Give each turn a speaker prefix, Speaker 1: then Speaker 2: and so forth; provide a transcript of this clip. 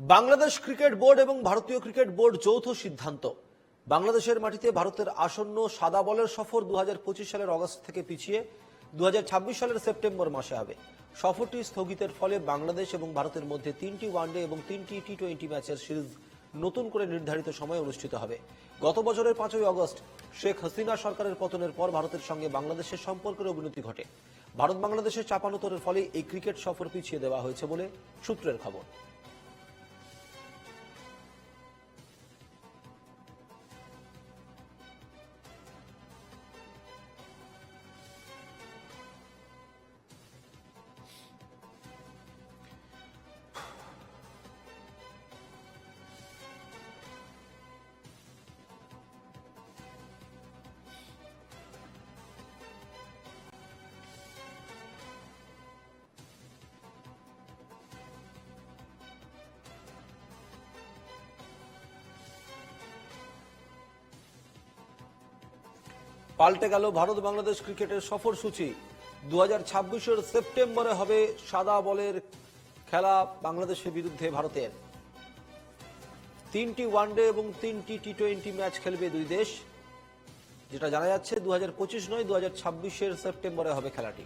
Speaker 1: Bangladesh cricket board এবং ভারতীয় cricket board যৌথ সিদ্ধান্ত। বাংলাদেশের মাটিতে ভারতের আসন্ন সাদা বলের সফর দু হাজার পঁচিশ সালের অগস্ট থেকে পিছিয়ে দু হাজার ছাব্বিশ সালের সেপ্টেম্বর মাসে হবে। সফরটি স্থগিতের ফলে বাংলাদেশ এবং ভারতের মধ্যে তিনটি ওয়ানডে এবং তিনটি টি টোয়েন্টি ম্যাচের সিরিজ নতুন করে নির্ধারিত সময়ে অনুষ্ঠিত হবে। গত বছরের পাঁচই অগস্ট শেখ হাসিনা সরকারের পতনের পর ভারতের সঙ্গে বাংলাদেশের সম্পর্কের অবনতি ঘটে। ভারত বাংলাদেশের চাপানোতরের ফলে এই ক্রিকেট সফর পিছিয়ে দেওয়া হয়েছে বলে সূত্রের খবর। পাল্টে গেল ভারত বাংলাদেশ ক্রিকেটের সফর সূচি। দু হাজার সেপ্টেম্বরে হবে সাদা বলের খেলা বাংলাদেশের বিরুদ্ধে ভারতের। তিনটি ওয়ানডে এবং তিনটি টি টোয়েন্টি ম্যাচ খেলবে দুই দেশ। যেটা জানা যাচ্ছে দু নয় দু সেপ্টেম্বরে হবে খেলাটি।